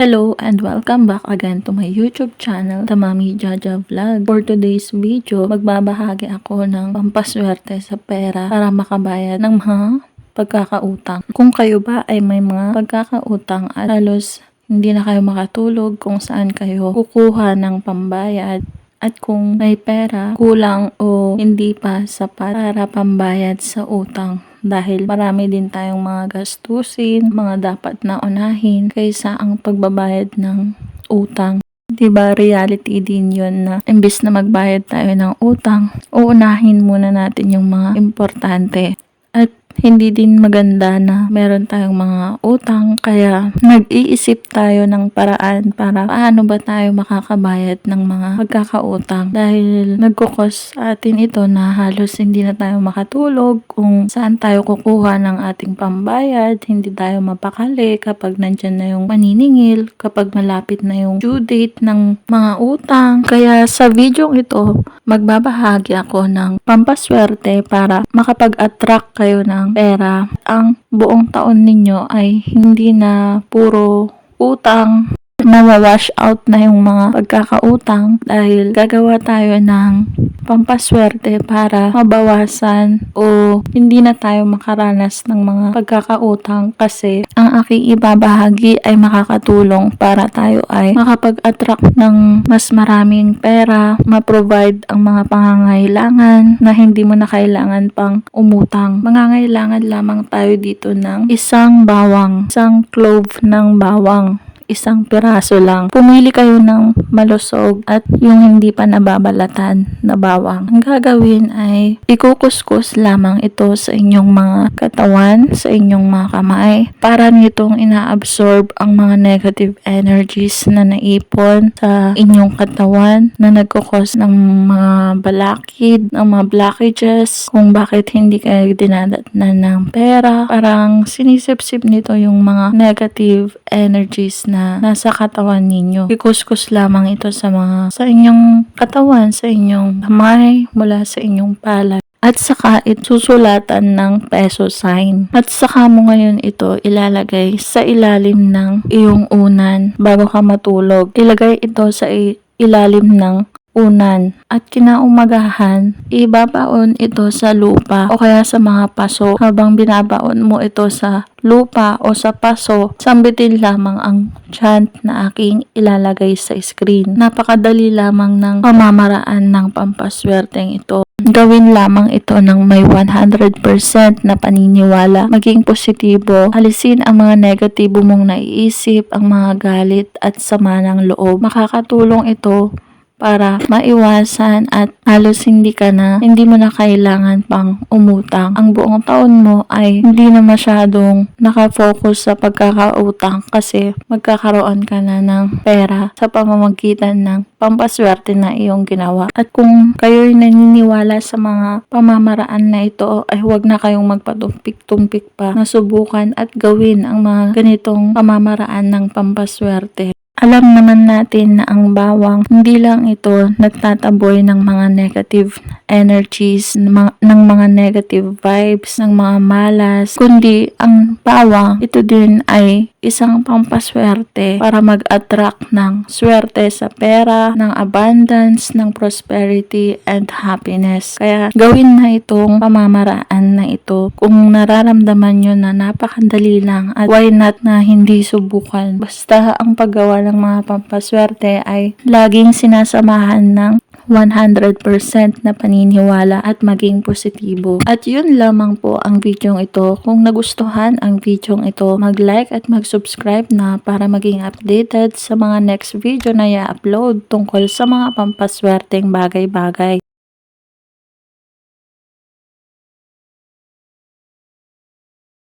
Hello and welcome back again to my YouTube channel, Tamami Jaja Vlog. For today's video, magbabahagi ako ng pampaswerte sa pera para makabayad ng mga pagkakautang. Kung kayo ba ay may mga pagkakautang at halos hindi na kayo makatulog kung saan kayo kukuha ng pambayad at kung may pera, kulang o hindi pa sapat para pambayad sa utang dahil marami din tayong mga gastusin, mga dapat na unahin kaysa ang pagbabayad ng utang. 'Di ba reality din yon na imbis na magbayad tayo ng utang, uunahin muna natin yung mga importante. Hindi din maganda na meron tayong mga utang kaya nag-iisip tayo ng paraan para paano ba tayo makakabayad ng mga pagkakautang dahil nagkukos atin ito na halos hindi na tayo makatulog kung saan tayo kukuha ng ating pambayad, hindi tayo mapakali kapag nandyan na yung maniningil, kapag malapit na yung due date ng mga utang. Kaya sa video ito, magbabahagi ako ng pampaswerte para makapag-attract kayo ng pera. Ang buong taon ninyo ay hindi na puro utang mawawash out na yung mga pagkakautang dahil gagawa tayo ng pampaswerte para mabawasan o hindi na tayo makaranas ng mga pagkakautang kasi ang aking ibabahagi ay makakatulong para tayo ay makapag-attract ng mas maraming pera, ma-provide ang mga pangangailangan na hindi mo na kailangan pang umutang. Mangangailangan lamang tayo dito ng isang bawang, isang clove ng bawang isang piraso lang. Pumili kayo ng malusog at yung hindi pa nababalatan na bawang. Ang gagawin ay ikukuskus lamang ito sa inyong mga katawan, sa inyong mga kamay para nitong ina-absorb ang mga negative energies na naipon sa inyong katawan na nagkukos ng mga balakid, ng mga blockages, kung bakit hindi kayo dinadatnan ng pera. Parang sinisip-sip nito yung mga negative energies na nasa katawan ninyo. Ikuskus lamang ito sa mga sa inyong katawan, sa inyong kamay, mula sa inyong palad. At saka susulatan ng peso sign. At saka mo ngayon ito ilalagay sa ilalim ng iyong unan bago ka matulog. Ilagay ito sa ilalim ng unan at kinaumagahan, ibabaon ito sa lupa o kaya sa mga paso. Habang binabaon mo ito sa lupa o sa paso, sambitin lamang ang chant na aking ilalagay sa screen. Napakadali lamang ng pamamaraan ng pampaswerteng ito. Gawin lamang ito ng may 100% na paniniwala, maging positibo, alisin ang mga negatibo mong naiisip, ang mga galit at sama ng loob. Makakatulong ito para maiwasan at halos hindi ka na, hindi mo na kailangan pang umutang. Ang buong taon mo ay hindi na masyadong nakafocus sa pagkakautang kasi magkakaroon ka na ng pera sa pamamagitan ng pampaswerte na iyong ginawa. At kung kayo'y naniniwala sa mga pamamaraan na ito, ay huwag na kayong magpatumpik-tumpik pa na subukan at gawin ang mga ganitong pamamaraan ng pampaswerte. Alam naman natin na ang bawang, hindi lang ito nagtataboy ng mga negative energies, ng mga, ng negative vibes, ng mga malas, kundi ang bawang, ito din ay isang pampaswerte para mag-attract ng swerte sa pera, ng abundance, ng prosperity, and happiness. Kaya gawin na itong pamamaraan na ito kung nararamdaman nyo na napakadali lang at why not na hindi subukan. Basta ang paggawa ng mga pampaswerte ay laging sinasamahan ng 100% na paniniwala at maging positibo. At yun lamang po ang video ito. Kung nagustuhan ang video ito, mag-like at mag-subscribe na para maging updated sa mga next video na i-upload tungkol sa mga pampaswerteng bagay-bagay.